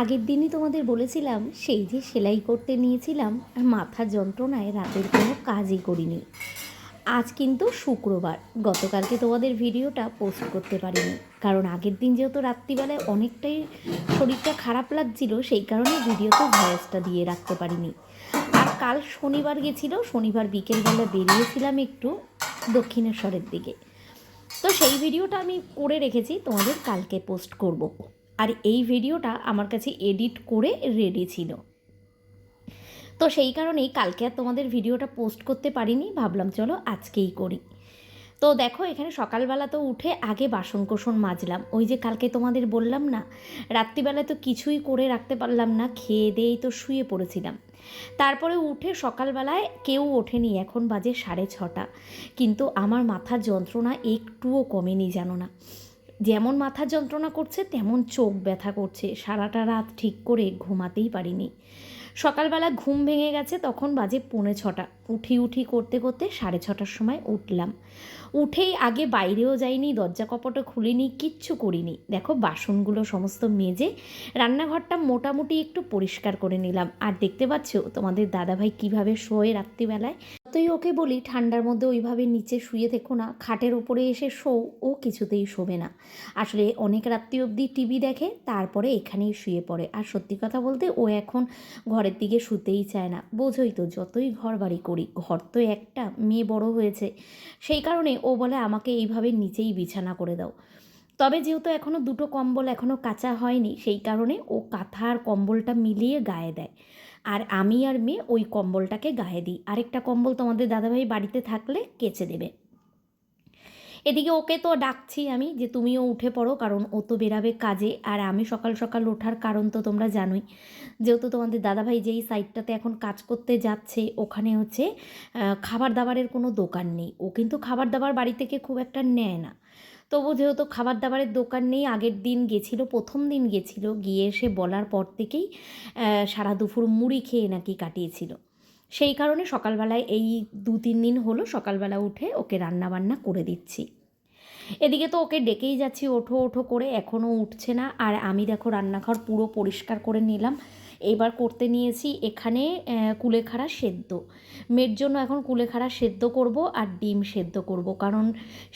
আগের দিনই তোমাদের বলেছিলাম, সেই যে সেলাই করতে নিয়েছিলাম, আর মাথা যন্ত্রণায় রাতের কোনো কাজই করিনি। আজ কিন্তু শুক্রবার, গতকালকে তোমাদের ভিডিওটা পোস্ট করতে পারিনি। কারণ আগের দিন যেহেতু রাত্রিবেলায় অনেকটাই শরীরটা খারাপ লাগছিল, সেই কারণে ভিডিওতে ভয়েসটা দিয়ে রাখতে পারিনি। আর কাল শনিবার গেছিল, শনিবার বিকেলবেলা বেরিয়েছিলাম একটু দক্ষিণেশ্বরের দিকে। তো সেই ভিডিওটা আমি করে রেখেছি, তোমাদের কালকে পোস্ট করব। আর এই ভিডিওটা আমার কাছে এডিট করে রেডি ছিল। তো সেই কারণেই কালকে আর তোমাদের ভিডিওটা পোস্ট করতে পারিনি, ভাবলাম চলো আজকেই করি। তো দেখো, এখানে সকালবেলা তো উঠে আগে বাসন কোসন মাজলাম। ওই যে কালকে তোমাদের বললাম না, রাত্রিবেলায় তো কিছুই করে রাখতে পারলাম না, খেয়ে দিয়েই তো শুয়ে পড়েছিলাম। তারপরে উঠে সকালবেলায় কেউ ওঠেনি, এখন বাজে সাড়ে ছটা। কিন্তু আমার মাথার যন্ত্রণা একটুও কমেনি জানো না। যেমন মাথা যন্ত্রণা করছে, তেমন চোখ ব্যথা করছে। সারাটা রাত ঠিক করে ঘুমাতেই পারিনি। সকালবেলা ঘুম ভেঙে গেছে, তখন বাজে পৌনে ছটা। উঠি উঠি করতে করতে সাড়ে ছটার সময় উঠলাম। উঠেই আগে বাইরেও যাইনি, দরজা কপটও খুলিনি, কিচ্ছু করিনি। দেখো, বাসনগুলো সমস্ত মেজে রান্নাঘরটা মোটামুটি একটু পরিষ্কার করে নিলাম। আর দেখতে পাচ্ছ, তোমাদের দাদাভাই কীভাবে শোয়ে রাত্রিবেলায়? যতই ওকে বলি, ঠান্ডার মধ্যে ওইভাবে নিচে শুয়ে থেকো না, খাটের ওপরে এসে শো ও কিছুতেই শোবে না। আসলে অনেক রাত্রি অবধি টিভি দেখে, তারপরে এখানেই শুয়ে পড়ে। আর সত্যি কথা বলতে, ও এখন ঘরের দিকে শুতেই চায় না। বোঝোই তো, যতই ঘর বাড়ি করি। ঘর তো একটা মেয়ে বড় হয়েছে। সেই কারণে ও বলে, আমাকে এইভাবে নিচেই বিছানা করে দাও। তবে যেহেতু এখনও দুটো কম্বল এখনও কাঁচা হয়নি, সেই কারণে ও কাঁথা আর কম্বলটা মিলিয়ে গায়ে দেয়। আর আমি আর মেয়ে ওই কম্বলটাকে গায়ে দিই। আরেকটা কম্বল তোমাদের দাদাভাই বাড়িতে থাকলে কেচে দেবে। এদিকে ওকে তো ডাকছি আমি যে তুমিও উঠে পড়ো, কারণ ও তো বেরাবে কাজে। আর আমি সকাল সকাল ওঠার কারণ তো তোমরা জানোই। যেহেতু তোমাদের দাদাভাই যেই সাইডটাতে এখন কাজ করতে যাচ্ছে, ওখানে হচ্ছে খাবার দাবারের কোনো দোকান নেই। ও কিন্তু খাবার দাবার বাড়ি থেকে খুব একটা নেয় না। তবু যেহেতু খাবার দাবারের দোকান নেই, আগের দিন গেছিল, প্রথম দিন গেছিল, গিয়ে এসে বলার পর থেকেই সারা দুপুর মুড়ি খেয়ে নাকি কাটিয়েছিল। সেই কারণে সকালবেলায় এই দু তিন দিন হলো সকালবেলা উঠে ওকে রান্না বান্না করে দিচ্ছি। এদিকে তো ওকে ডেকেই যাচ্ছি, ওঠো ওঠো করে এখনও উঠছে না। আর আমি দেখো রান্নাঘর পুরো পরিষ্কার করে নিলাম। এবার করতে নিয়েছি এখানে কুলেখাড়া সেদ্ধ। মেয়ের জন্য এখন কুলেখাড়া সেদ্ধ করব আর ডিম সেদ্ধ করব। কারণ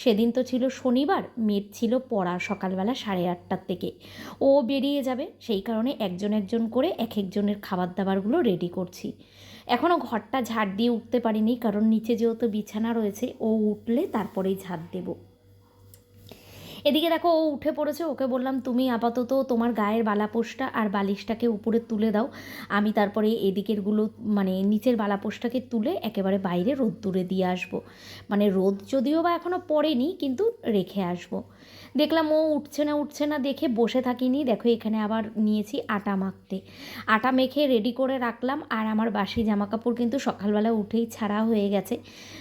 সেদিন তো ছিল শনিবার, মেয়ের ছিল পড়া সকালবেলা সাড়ে আটটার থেকে। ও বেরিয়ে যাবে, সেই কারণে একজন একজন করে এক একজনের খাবার দাবারগুলো রেডি করছি। এখনও ঘরটা ঝাড় দিয়ে উঠতে পারিনি, কারণ নিচে যেহেতু বিছানা রয়েছে, ও উঠলে তারপরেই ঝাড় দেবো। এদিকে দেখো, ও উঠে পড়েছে, ওকে বললাম, তুমি আপাতত তোমার গায়ের বালাপোষটা আর বালিশটাকে উপরে তুলে দাও। আমি তারপরে এদিকেরগুলো মানে নিচের বালাপোষটাকে তুলে একেবারে বাইরে রোদ দূরে দিয়ে আসব। মানে রোদ যদিও বা এখনও পড়েনি, কিন্তু রেখে আসব। দেখলাম ও উঠছে না উঠছে না, দেখে বসে থাকিনি। দেখো, এখানে আবার নিয়েছি আটা মাখতে। আটা মেখে রেডি করে রাখলাম, আর আমার বাসি জামা কাপড় কিন্তু সকালবেলা উঠেই ছাড়া হয়ে গেছে।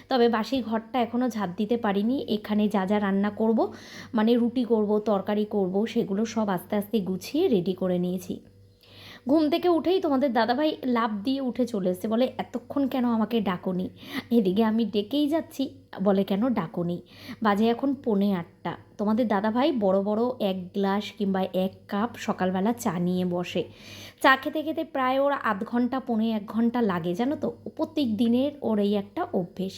তবে বাসি ঘরটা এখনও ঝাঁপ দিতে পারিনি। এখানে যা যা রান্না করব মানে রুটি করব, তরকারি করব, সেগুলো সব আস্তে আস্তে গুছিয়ে রেডি করে নিয়েছি। ঘুম থেকে উঠেই তোমাদের দাদাভাই লাভ দিয়ে উঠে চলে এসছে, বলে, এতক্ষণ কেন আমাকে ডাকনি? এদিকে আমি ডেকেই যাচ্ছি, বলে, কেন ডাকনি? বাজে এখন পৌনে আটটা। তোমাদের দাদাভাই বড় বড় এক গ্লাস কিংবা এক কাপ সকালবেলা চা নিয়ে বসে। চা খেতে খেতে প্রায় ওর আধ ঘণ্টা, পৌনে এক ঘণ্টা লাগে, জানো তো? প্রত্যেক দিনের ওর এই একটা অভ্যেস।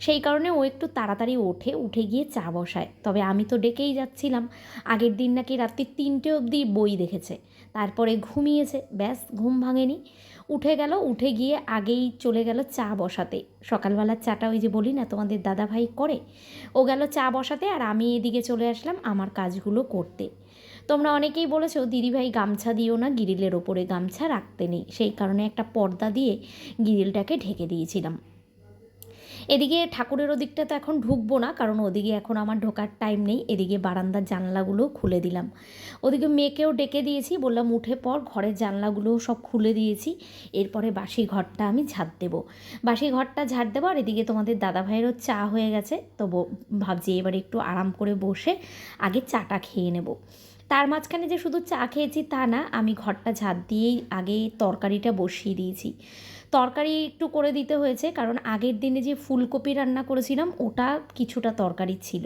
সেই কারণে ও একটু তাড়াতাড়ি ওঠে, উঠে গিয়ে চা বসায়। তবে আমি তো ডেকেই যাচ্ছিলাম। আগের দিন নাকি রাত্রি তিনটে অবধি বই দেখেছে। তারপরে ঘুমিয়েছে, ব্যাস ঘুম ভাঙেনি। উঠে গেল, উঠে গিয়ে আগেই চলে গেল চা বসাতে। সকালবেলার চাটা ওই যে বলি না, তোমাদের দাদা ভাই করে। ও গেল চা বসাতে আর আমি এদিকে চলে আসলাম আমার কাজগুলো করতে। তোমরা অনেকেই বলেছ, দিদিভাই গামছা দিও না, গিরিলের ওপরে গামছা রাখতে নেই। সেই কারণে একটা পর্দা দিয়ে গিরিলটাকে ঢেকে দিয়েছিলাম। এদিকে ঠাকুরের ওদিকটা তো এখন ঢুকবো না, কারণ ওদিকে এখন আমার ঢোকার টাইম নেই। এদিকে বারান্দার জানলাগুলো খুলে দিলাম। ওদিকে মেয়েকেও ডেকে দিয়েছি, বললাম উঠে পর ঘরের জানলাগুলোও সব খুলে দিয়েছি। এরপরে বাসি ঘরটা আমি ঝাড় দেবো। বাসি ঘরটা ঝাড় দেবো, আর এদিকে তোমাদের দাদা ভাইয়েরও চা হয়ে গেছে, তো ভাবছি এবার একটু আরাম করে বসে আগে চাটা খেয়ে নেব। তার মাঝখানে যে শুধু চা খেয়েছি তা না, আমি ঘরটা ঝাঁট দিয়েই আগে তরকারিটা বসিয়ে দিয়েছি। তরকারি একটু করে দিতে হয়েছে, কারণ আগের দিনে যে ফুলকপি রান্না করেছিলাম, ওটা কিছুটা তরকারি ছিল।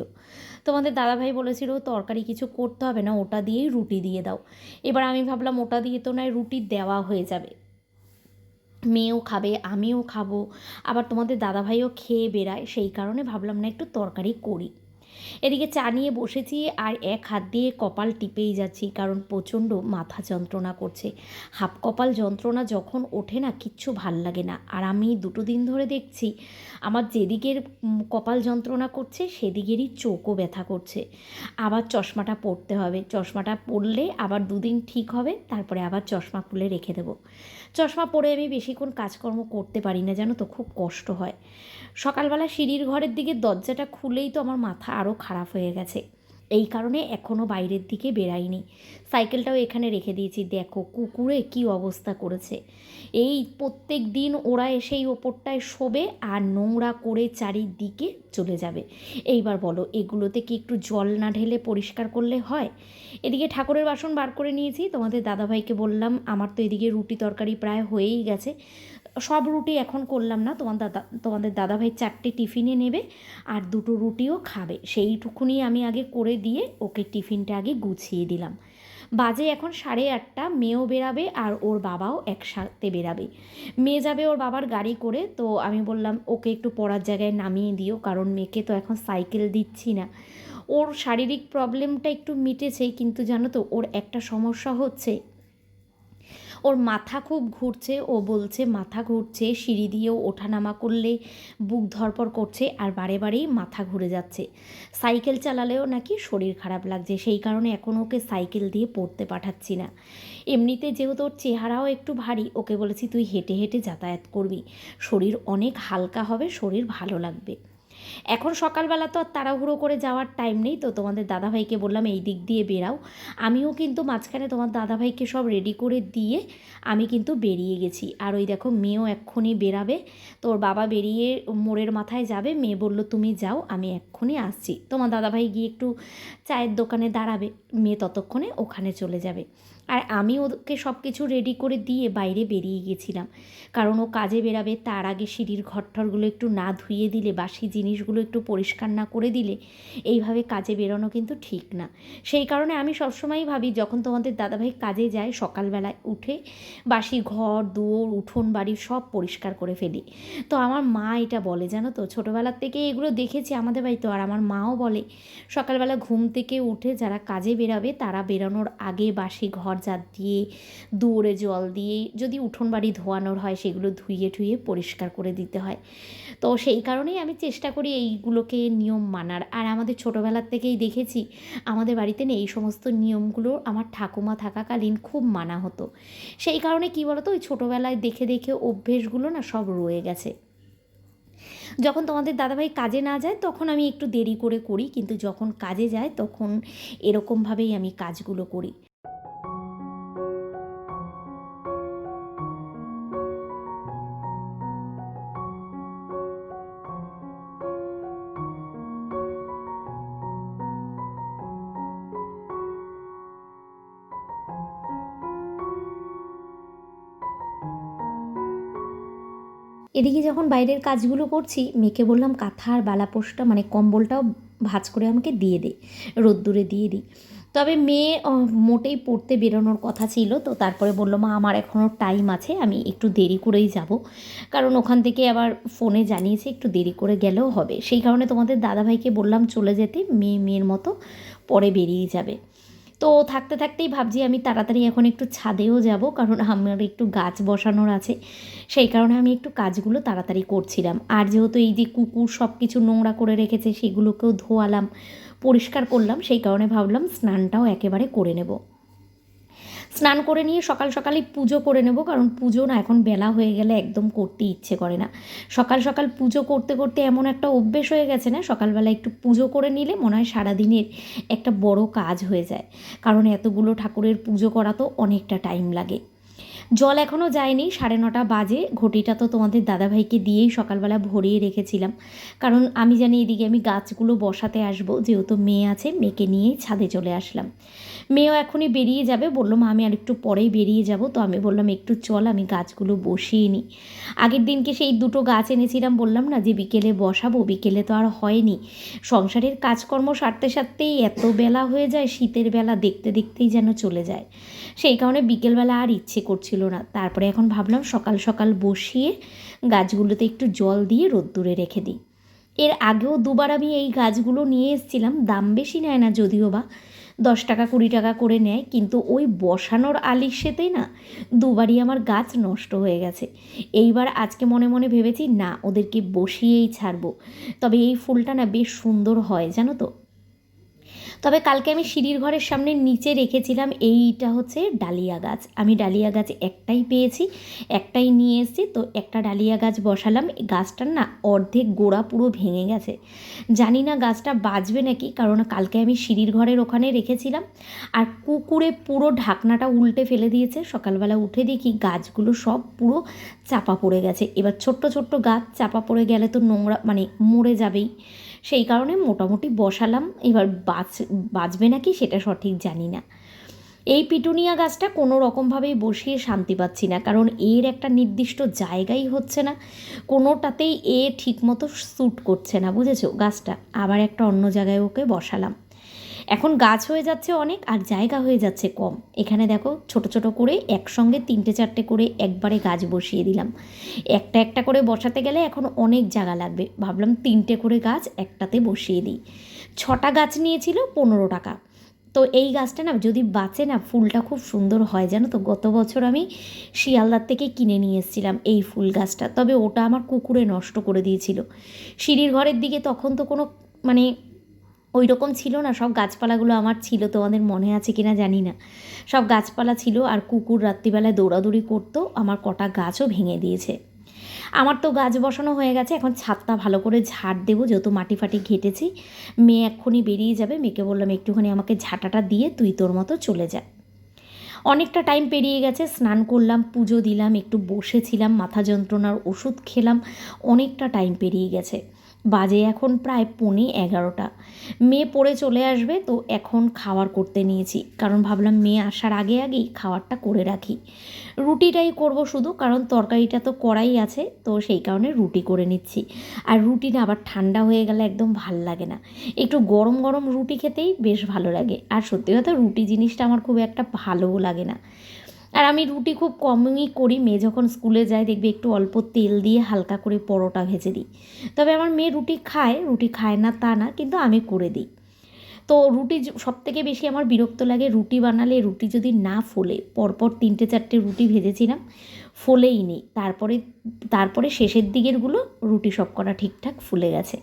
তোমাদের দাদাভাই বলেছিল, তরকারি কিছু করতে হবে না, ওটা দিয়েই রুটি দিয়ে দাও। এবার আমি ভাবলাম, ওটা দিয়ে তো নয়, রুটি দেওয়া হয়ে যাবে। মেয়েও খাবে, আমিও খাব। আবার তোমাদের দাদাভাইও খেয়ে বেড়ায়, সেই কারণে ভাবলাম না, একটু তরকারি করি। এদিকে চা নিয়ে বসেছি আর এক হাত দিয়ে কপাল টিপেই যাচ্ছি, কারণ প্রচণ্ড মাথা যন্ত্রণা করছে। হাফ কপাল যন্ত্রণা যখন ওঠে না, কিচ্ছু ভালো লাগে না। আর আমি দুটো দিন ধরে দেখছি, আমার যেদিকের কপাল যন্ত্রণা করছে, সেদিকেরই চোখও ব্যথা করছে। আবার চশমাটা পরতে হবে। চশমাটা পরলে আবার দুদিন ঠিক হবে, তারপরে আবার চশমা খুলে রেখে দেবো। চশমা পরে আমি বেশিক্ষণ কাজকর্ম করতে পারি না, জানো তো, খুব কষ্ট হয়। সকালবেলা সিঁড়ির ঘরের দিকে দরজাটা খুলেই তো আমার মাথা আরও খারাপ হয়ে গেছে। এই কারণে এখনও বাইরের দিকে বেরাইনি সাইকেলটাও এখানে রেখে দিয়েছি। দেখো কুকুরে কি অবস্থা করেছে। এই প্রত্যেক দিন ওরা এসেই ওপরটায় শোবে আর নোংরা করে চারিদিকে চলে যাবে। এইবার বলো, এগুলোতে কি একটু জল না ঢেলে পরিষ্কার করলে হয়? এদিকে ঠাকুরের বাসন বার করে নিয়েছি। তোমাদের দাদাভাইকে বললাম, আমার তো এদিকে রুটি তরকারি প্রায় হয়েই গেছে। সব রুটি এখন করলাম না। তোমার দাদা, তোমাদের দাদাভাই চারটে টিফিনে নেবে আর দুটো রুটিও খাবে। সেইটুকুনি আমি আগে করে দিয়ে ওকে টিফিনটা আগে গুছিয়ে দিলাম। বাজে এখন সাড়ে আটটা, মেয়েও বেরাবে আর ওর বাবাও একসাথে বেরাবে। মেয়ে যাবে ওর বাবার গাড়ি করে, তো আমি বললাম, ওকে একটু পড়ার জায়গায় নামিয়ে দিও, কারণ মেয়েকে তো এখন সাইকেল দিচ্ছি না। ওর শারীরিক প্রবলেমটা একটু মিটেছে, কিন্তু জানো তো, ওর একটা সমস্যা হচ্ছে ওর মাথা খুব ঘুরছে, ও বলছে, মাথা ঘুরছে, সিঁড়ি দিয়েও ওঠানামা করলে বুক ধরপড় করছে আর বারে বারেই মাথা ঘুরে যাচ্ছে। সাইকেল চালালেও নাকি শরীর খারাপ লাগছে, সেই কারণে এখন ওকে সাইকেল দিয়ে পড়তে পাঠাচ্ছি না। এমনিতে যেহেতু ওর চেহারাও একটু ভারী, ওকে বলেছি, তুই হেঁটে হেঁটে যাতায়াত করবি। শরীর অনেক হালকা হবে, শরীর ভালো লাগবে। এখন সকালবেলা তো আর তাড়াহুড়ো করে যাওয়ার টাইম নেই, তো তোমাদের দাদাভাইকে বললাম এই দিক দিয়ে বেরাও। আমিও কিন্তু মাঝখানে তোমার দাদাভাইকে সব রেডি করে দিয়ে আমি কিন্তু বেরিয়ে গেছি। আর ওই দেখো মেয়েও এক্ষুনি বেরাবে, তোর বাবা বেরিয়ে মোড়ের মাথায় যাবে, মেয়ে বলল, তুমি যাও, আমি এক্ষুনি আসছি। তোমার দাদাভাই গিয়ে একটু চায়ের দোকানে দাঁড়াবে, মেয়ে ততক্ষণে ওখানে চলে যাবে। আর আমি ওকে সব কিছু রেডি করে দিয়ে বাইরে বেরিয়ে গেছিলাম। কারণ ও কাজে বেরাবে, তার আগে সিঁড়ির ঘরটরগুলো একটু না ধুয়ে দিলে বাসি জিনিসগুলো একটু পরিষ্কার না করে দিলে এইভাবে কাজে বেরোনো কিন্তু ঠিক না। সেই কারণে আমি সবসময়ই ভাবি, যখন তোমাদের দাদাভাই কাজে যায়, সকালবেলায় উঠে বাসি ঘর, দুয়োর, উঠোন, বাড়ি সব পরিষ্কার করে ফেলি। তো আমার মা এটা বলে, জানো তো? ছোটোবেলার থেকে এগুলো দেখেছি আমাদের বাড়িতে, আর আমার মাও বলে, সকালবেলা ঘুম থেকে উঠে যারা কাজে বেরাবে, তারা বেরানোর আগে বাসি ঘর জাত দিয়ে দৌড়ে জল দিয়ে, যদি উঠোন বাড়ি ধোয়ানোর হয় সেগুলো ধুইয়ে টুইয়ে পরিষ্কার করে দিতে হয়। তো সেই কারণেই আমি চেষ্টা করি এইগুলোকে নিয়ম মানার। আর আমাদের ছোটোবেলার থেকেই দেখেছি, আমাদের বাড়িতে না এই সমস্ত নিয়মগুলো আমার ঠাকুমা থাকাকালীন খুব মানা হতো। সেই কারণে কী বলতো, ওই ছোটোবেলায় দেখে দেখে অভ্যেসগুলো না সব রয়ে গেছে। যখন তোমাদের দাদাভাই কাজে না যায়, তখন আমি একটু দেরি করে করি, কিন্তু যখন কাজে যায়, তখন এরকমভাবেই আমি কাজগুলো করি। এদিকে যখন বাইরের কাজগুলো করছি, মেয়েকে বললাম কাঁথা আর বালাপোষটা মানে কম্বলটাও ভাঁজ করে আমাকে দিয়ে দে, রোদ্দুরে দিয়ে দিই তবে মেয়ে মোটেই পড়তে বেরোনোর কথা ছিল, তো তারপরে বলল, মা, আমার এখনও টাইম আছে, আমি একটু দেরি করেই যাব। কারণ ওখান থেকে আবার ফোনে জানিয়েছে, একটু দেরি করে গেলেও হবে। সেই কারণে তোমাদের দাদাভাইকে বললাম, চলে যেতে, মেয়ে, মেয়ের মতো পরে বেরিয়ে যাবে। তো থাকতে থাকতেই ভাবছি আমি তাড়াতাড়ি এখন একটু ছাদেও যাব, কারণ আমার একটু গাছ বসানোর আছে। সেই কারণে আমি একটু কাজগুলো তাড়াতাড়ি করছিলাম। আর যেহেতু এই যে কুকুর সব কিছু নোংরা করে রেখেছে, সেগুলোকেও ধোয়ালাম, পরিষ্কার করলাম, সেই কারণে ভাবলাম স্নানটাও একেবারে করে নেব। স্নান করে নিয়ে সকাল সকালই পুজো করে নেব, কারণ পুজো না এখন বেলা হয়ে গেলে একদম করতে ইচ্ছে করে না। সকাল সকাল পুজো করতে করতে এমন একটা অভ্যেস হয়ে গেছে না, সকালবেলা একটু পুজো করে নিলে মনে হয় সারাদিনের একটা বড় কাজ হয়ে যায়, কারণ এতগুলো ঠাকুরের পুজো করা তো অনেকটা টাইম লাগে। জল এখনও যায়নি, সাড়ে নটা বাজে, ঘটিটা তো তোমাদের দাদাভাইকে দিয়েই সকালবেলা ভরিয়ে রেখেছিলাম। কারণ আমি জানি এদিকে আমি গাছগুলো বসাতে আসব, যেহেতু মেয়ে আছে, মেয়েকে নিয়েই ছাদে চলে আসলাম। মেয়েও এখনই বেরিয়ে যাবে। বলল, মা, আমি আর একটু পরেই বেরিয়ে যাব। তো আমি বললাম, একটু চল, আমি গাছগুলো বসিয়ে নিই আগের দিনকে সেই দুটো গাছ এনেছিলাম, বললাম না যে বিকেলে বসাবো, বিকেলে তো আর হয়নি। সংসারের কাজকর্ম সারতে সারতেই এত বেলা হয়ে যায়, শীতের বেলা দেখতে দেখতেই যেন চলে যায়। সেই কারণে বিকেলবেলা আর ইচ্ছে করছিল না। তারপরে এখন ভাবলাম, সকাল সকাল বসিয়ে গাছগুলোতে একটু জল দিয়ে রোদ্দুরে রেখে দিই। এর আগেও দুবার আমি এই গাছগুলো নিয়ে এসেছিলাম, দাম বেশি নেয় না যদিও বা। দশ টাকা, কুড়ি টাকা করে নেয়, কিন্তু ওই বসানোর আলিস্যেতেই না দুবারই আমার গাছ নষ্ট হয়ে গেছে। এইবার আজকে মনে মনে ভেবেছি, না, ওদেরকে বসিয়েই ছাড়বো। তবে এই ফুলটা না বেশ সুন্দর হয়, জানো তো? তবে কালকে আমি সিঁড়ির ঘরের সামনে নিচে রেখেছিলাম, এইটা হচ্ছে ডালিয়া গাছ। আমি ডালিয়া গাছ একটাই পেয়েছি, একটাই নিয়ে এসেছি, তো একটা ডালিয়া গাছ বসালাম। গাছটার না অর্ধেক গোড়া পুরো ভেঙে গেছে। জানি না গাছটা বাঁচবে নাকি, কারণ কালকে আমি সিঁড়ির ঘরের ওখানে রেখেছিলাম, আর কুকুরে পুরো ঢাকনাটা উল্টে ফেলে দিয়েছে। সকালবেলা উঠে দেখি গাছগুলো সব পুরো চাপা পড়ে গেছে। এবার ছোট্ট ছোট্ট গাছ চাপা পড়ে গেলে তো নোংরা মানে মরে যাবেই। সেই কারণে মোটামুটি বসালাম। এবার বাঁচ বাঁচবে নাকি সেটা সঠিক জানি না। এই পিটুনিয়া গাছটা কোনো রকমভাবেই বসিয়ে শান্তি পাচ্ছি না, কারণ এর একটা নির্দিষ্ট জায়গাই হচ্ছে না। কোনোটাতেই এ ঠিকমতো স্যুট করছে না, বুঝেছ? গাছটা। আবার একটা অন্য জায়গায় ওকে বসালাম। এখন গাছ হয়ে যাচ্ছে অনেক আর জায়গা হয়ে যাচ্ছে কম। এখানে দেখো ছোট ছোট করে একসঙ্গে তিনটে চারটে করে একবারে গাছ বসিয়ে দিলাম। একটা একটা করে বসাতে গেলে এখন অনেক জায়গা লাগবে। ভাবলাম তিনটে করে গাছ একটাতে বসিয়ে দিই। ছটা গাছ নিয়েছিল পনেরো টাকা। তো এই গাছটা না যদি বাঁচে না ফুলটা খুব সুন্দর হয় জানো তো? গত বছর আমি শিয়ালদার থেকে কিনে নিয়ে এসেছিলাম এই ফুল গাছটা। তবে ওটা আমার কুকুরে নষ্ট করে দিয়েছিল। সিঁড়ির ঘরের দিকে তখন তো কোনো মানে ওই রকম ছিল না, সব গাছপালাগুলো আমার ছিল, তোমাদের মনে আছে কিনা জানি না। সব গাছপালা ছিল আর কুকুর রাত্রিবেলায় দৌড়াদৌড়ি করতো, আমার কটা গাছও ভেঙে দিয়েছে। আমার তো গাছ বসানো হয়ে গেছে, এখন ছাদটা ভালো করে ঝাড় দেবো, যেহেতু মাটি ফাটি ঘেটেছি। মেয়ে এক্ষুনি বেরিয়ে যাবে, মেয়েকে বললাম, একটুখানি আমাকে ঝাঁটাটা দিয়ে তুই তোর মতো চলে যা। অনেকটা টাইম পেরিয়ে গেছে, স্নান করলাম, পুজো দিলাম, একটু বসেছিলাম, মাথা যন্ত্রণার ওষুধ খেলাম, অনেকটা টাইম পেরিয়ে গেছে। বাজে এখন প্রায় পৌনে এগারোটা। মেয়ে পড়ে চলে আসবে, তো এখন খাওয়ার করতে নিয়েছি। কারণ ভাবলাম মেয়ে আসার আগে আগেই খাওয়ারটা করে রাখি। রুটিটাই করব শুধু, কারণ তরকারিটা তো করাই আছে, তো সেই কারণে রুটি করে নিচ্ছি। আর রুটি না আবার ঠান্ডা হয়ে গেলে একদম ভালো লাগে না। একটু গরম গরম রুটি খেতেই বেশ ভালো লাগে। আর সত্যি কথা রুটি জিনিসটা আমার খুব একটা ভালোও লাগে না। আর আমি রুটি খুব কমই করি। মেয়ে যখন স্কুলে যায়, দেখবে একটু অল্প তেল দিয়ে হালকা করে পরোটা ভেজে দিই। তবে আমার মেয়ে রুটি খায় রুটি খায় না তা না, কিন্তু আমি করে দিই। তো রুটি সব থেকে বেশি আমার বিরক্ত লাগে রুটি বানালে রুটি যদি না ফোলে, পরপর তিনটে চারটে রুটি ভেজেছিলাম, ফোলেই নি তারপরে তারপরে শেষের দিকেরগুলো রুটি সব করা ঠিকঠাক ফুলে গেছে।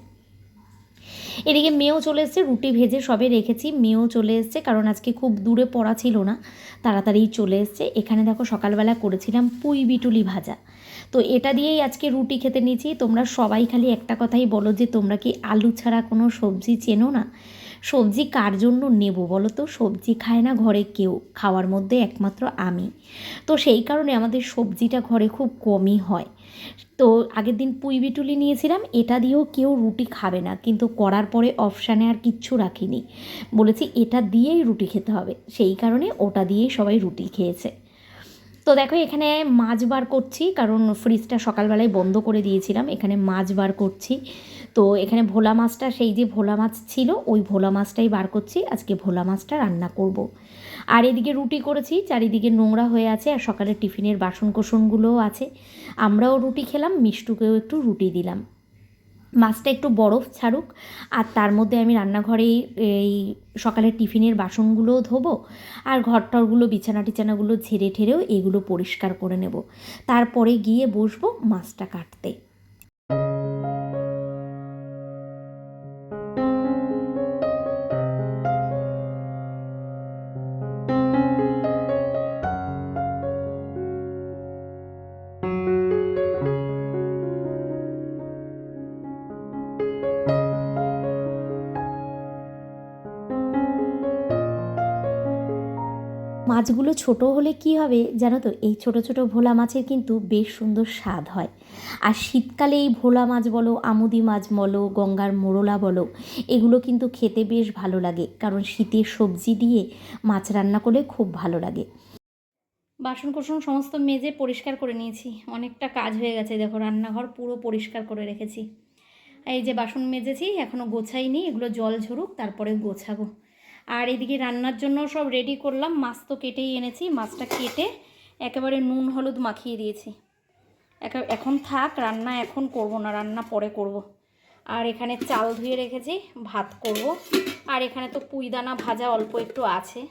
এদিকে মেয়েও চলে এসছে, রুটি ভেজে সবে রেখেছি। মেয়েও চলে এসছে, কারণ আজকে খুব দূরে পড়া ছিল না, তাড়াতাড়ি চলে এসছে। এখানে দেখো সকালবেলা করেছিলাম পুঁই বিটুলি ভাজা। তো এটা দিয়েই আজকে রুটি খেতে নিয়েছি। তোমরা সবাই খালি একটা কথাই বলো যে, তোমরা কি আলু ছাড়া কোনো সবজি চেনো না? সবজি কার জন্য নেব বলো তো? সবজি খায় না ঘরে কেউ, খাওয়ার মধ্যে একমাত্র আমি। তো সেই কারণে আমাদের সবজিটা ঘরে খুব কমই হয়। তো আগের দিন পুঁই বিটুলি নিয়েছিলাম, এটা দিয়েও কেউ রুটি খাবে না। কিন্তু করার পরে অপশানে আর কিচ্ছু রাখিনি। বলেছি, এটা দিয়েই রুটি খেতে হবে। সেই কারণে ওটা দিয়েই সবাই রুটি খেয়েছে। তো দেখো, এখানে মাছ বার করছি, কারণ ফ্রিজটা সকালবেলায় বন্ধ করে দিয়েছিলাম, এখানে মাছ বার করছি। তো এখানে ভোলা মাছটা, সেই যে ভোলা মাছ ছিল, ওই ভোলা মাছটাই বার করছি। আজকে ভোলা মাছটা রান্না করব। আর এদিকে রুটি করেছি, চারিদিকে নোংরা হয়ে আছে আর সকালে টিফিনের বাসন কোসনগুলোও আছে। আমরাও রুটি খেলাম, মিষ্টুকেও একটু রুটি দিলাম। মাছটা একটু বরফ ছাড়ুক, আর তার মধ্যে আমি রান্নাঘরে এই সকালের টিফিনের বাসনগুলোও ধোবো আর ঘরটরগুলো বিছানা টিছানাগুলো ঝেড়ে ঠেড়েও এগুলো পরিষ্কার করে নেব। তারপরে গিয়ে বসবো মাছটা কাটতে। মাছগুলো ছোট হলে কি হবে জানো তো? এই ছোট ছোট ভোলা মাছের কিন্তু বেশ সুন্দর স্বাদ হয়। আর শীতকালে এই ভোলা মাছ বলো, আমুদি মাছ বলো, গঙ্গার মোরলা বলো, এগুলো কিন্তু খেতে বেশ ভালো লাগে। কারণ শীতের সবজি দিয়ে মাছ রান্না করলে খুব ভালো লাগে। বাসন কোসন সমস্ত মেজে পরিষ্কার করে নিয়েছি। অনেকটা কাজ হয়ে গেছে, দেখো রান্নাঘর পুরো পরিষ্কার করে রেখেছি। এই যে বাসন মেজেছি এখনও গোছাইনি, এগুলো জল ঝরুক, তারপরে গোছাবো। আর এদিকে রান্নার জন্য সব রেডি করলাম। মাছ তো কেটেই এনেছি। মাছটা কেটে একেবারে নুন, হলুদ মাখিয়ে দিয়েছি। এখন থাক, রান্না এখন করব না, রান্না পরে করব। আর এখানে চাল ধুয়ে রেখেছি, ভাত করব। আর এখানে তো পুইদানা ভাজা অল্প একটু আছে।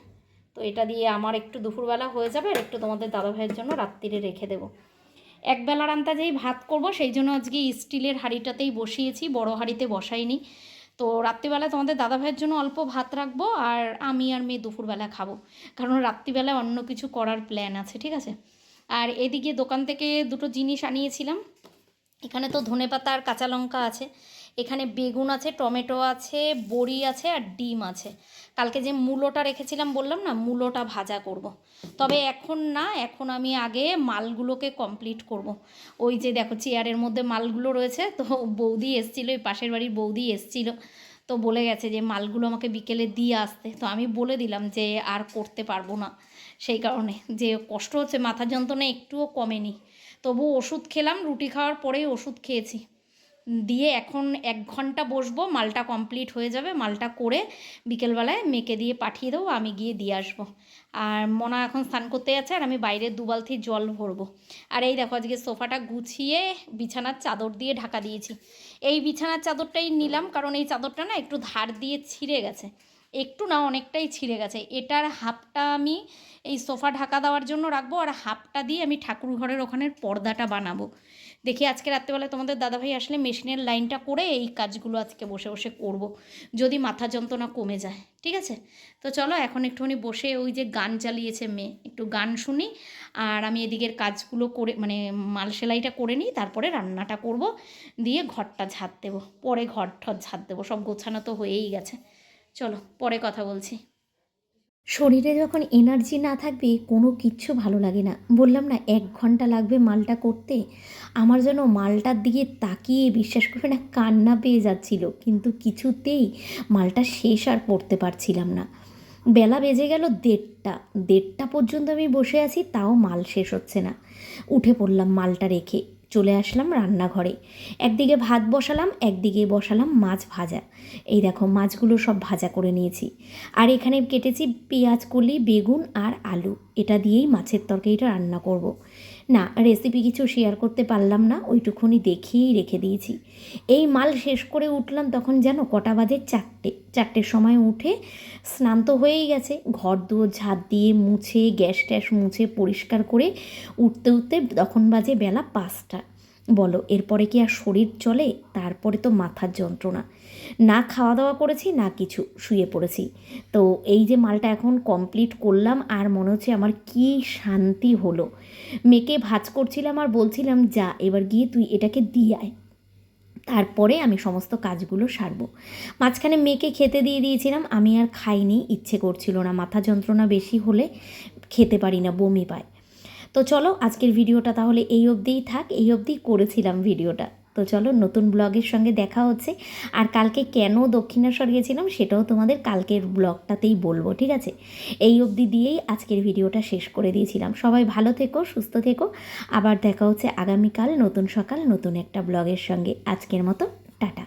তো এটা দিয়ে আমার একটু দুপুরবেলা হয়ে যাবে আর একটু তোমাদের দাদা ভাইয়ের জন্য রাত্রিরে রেখে দেবো। একবেলা রান্তা যেই ভাত করব, সেই জন্য আজকে স্টিলের হাঁড়িটাতেই বসিয়েছি, বড় হাঁড়িতে বসাইনি। তো রাত্রিবেলায় তোমাদের দাদা ভাইয়ের জন্য অল্প ভাত রাখব আর আমি আর মেয়ে দুপুরবেলা খাব। কারণ রাত্রিবেলায় অন্য কিছু করার প্ল্যান আছে, ঠিক আছে? আর এদিকে দোকান থেকে দুটো জিনিস আনিয়েছিলাম। এখানে তো ধনে পাতা আর কাঁচা লঙ্কা আছে। এখানে বেগুন আছে, টমেটো আছে, বড়ি আছে আর ডিম আছে। কালকে যে মূলোটা রেখেছিলাম বললাম না, মূলোটা ভাজা করব। তবে এখন না, এখন আমি আগে মালগুলোকে কমপ্লিট করব। ওই যে দেখো, চেয়ারের মধ্যে মালগুলো রয়েছে, তো বৌদি এসছিল ওই পাশের বাড়ির বৌদি এসছিল, তো বলে গেছে যে মালগুলো আমাকে বিকেলে দিয়ে আসতে। তো আমি বলে দিলাম যে আর করতে পারব না, সেই কারণে। যে কষ্ট হচ্ছে, মাথা যন্ত্রণা একটুও কমেনি। তবু ওষুধ খেলাম, রুটি খাওয়ার পরেই ওষুধ খেয়েছি। দিয়ে এখন এক ঘণ্টা বসবো, মালটা কমপ্লিট হয়ে যাবে, মালটা করে বিকেলবেলায় মেয়েকে দিয়ে পাঠিয়ে দেবো, আমি গিয়ে দিয়ে আসব। আর মনা এখন স্নান করতে যাচ্ছে আর আমি বাইরে দু বালতি জল ভরবো। আর এই দেখো আজকে সোফাটা গুছিয়ে বিছানার চাদর দিয়ে ঢাকা দিয়েছি। এই বিছানার চাদরটাই নিলাম কারণ এই চাদরটা না একটু ধার দিয়ে ছিঁড়ে গেছে। একটু না অনেকটাই ছিঁড়ে গেছে। এটার হাফটা আমি এই সোফা ঢাকা দেওয়ার জন্য রাখব আর হাফটা দিয়ে আমি ঠাকুর ঘরের ওখানের পর্দাটা বানাবো। দেখি আজকে রাত্রেবেলা তোমাদের দাদাভাই আসলে মেশিনের লাইনটা করে এই কাজগুলো আজকে বসে বসে করব, যদি মাথা যন্ত্রণা কমে যায়, ঠিক আছে? তো চলো এখন একটুখানি বসে ওই যে গান চালিয়েছে মেয়ে, একটু গান শুনি, আর আমি এদিকের কাজগুলো করে মানে মাল সেলাইটা করে নিই, তারপরে রান্নাটা করব, দিয়ে ঘরটা ঝাড় দেবো, পরে ঘর ঠর ঝাড় দেবো, সব গোছানো তো হয়েই গেছে। চলো পরে কথা বলছি। শরীরে যখন এনার্জি না থাকবে, কোনো কিচ্ছু ভালো লাগে না। বললাম না, এক ঘণ্টা লাগবে মালটা করতে? আমার যেন মালটার দিকে তাকিয়ে বিশ্বাস করবে না, কান্না পেয়ে যাচ্ছিল। কিন্তু কিছুতেই মালটা শেষ আর পড়তে পারছিলাম না। বেলা বেজে গেল দেড়টা। দেড়টা পর্যন্ত আমি বসে আছি, তাও মাল শেষ হচ্ছে না। উঠে পড়লাম মালটা রেখে। চলে আসলাম রান্নাঘরে। একদিকে ভাত বসালাম, একদিকে বসালাম মাছ ভাজা। এই দেখো, মাছগুলো সব ভাজা করে নিয়েছি। আর এখানে কেটেছি পেঁয়াজ কলি, বেগুন আর আলু। এটা দিয়েই মাছের তরকারিটা রান্না করব। না রেসিপি কিছু শেয়ার করতে পারলাম না, ওইটুকুনি দেখিয়েই রেখে দিয়েছি। এই মাল শেষ করে উঠলাম তখন যেন কটা বাজে চারটে। চারটের সময় উঠে স্নান তো হয়েই গেছে। ঘর দুয়ার ঝাঁত দিয়ে মুছে, গ্যাস ট্যাস মুছে পরিষ্কার করে উঠতে উঠতে তখন বাজে বেলা পাঁচটা। বলো, এরপরে কি আর শরীর চলে? তারপরে তো মাথার যন্ত্রণা। না খাওয়া দাওয়া করেছি, না কিছু, শুয়ে পড়েছি। তো এই যে মালটা এখন কমপ্লিট করলাম, আর মনে হচ্ছে আমার কি শান্তি হলো। মেয়েকে ভাজ করছিলাম আর বলছিলাম, যা, এবার গিয়ে তুই এটাকে দিয়ে আয়। তারপরে আমি সমস্ত কাজগুলো সারবো। মাঝখানে মেয়েকে খেতে দিয়ে দিয়েছিলাম, আমি আর খাইনি, ইচ্ছে করছিল না। মাথা যন্ত্রণা বেশি হলে খেতে পারি না, বমি পায়। তো চলো আজকের ভিডিওটা তাহলে এই অবধিই থাক, এই অবধি করেছিলাম ভিডিওটা। তো চলো নতুন ব্লগের সঙ্গে দেখা হচ্ছে। আর কালকে কেন দক্ষিণেশ্বর গেছিলাম সেটাও তোমাদের কালকের ব্লগটাতেই বলব, ঠিক আছে? এই অবধি দিয়েই আজকের ভিডিওটা শেষ করে দিয়েছিলাম। সবাই ভালো থেকো, সুস্থ থেকো। আবার দেখা হচ্ছে আগামীকাল নতুন সকাল, নতুন একটা ব্লগের সঙ্গে। আজকের মতো, টাটা।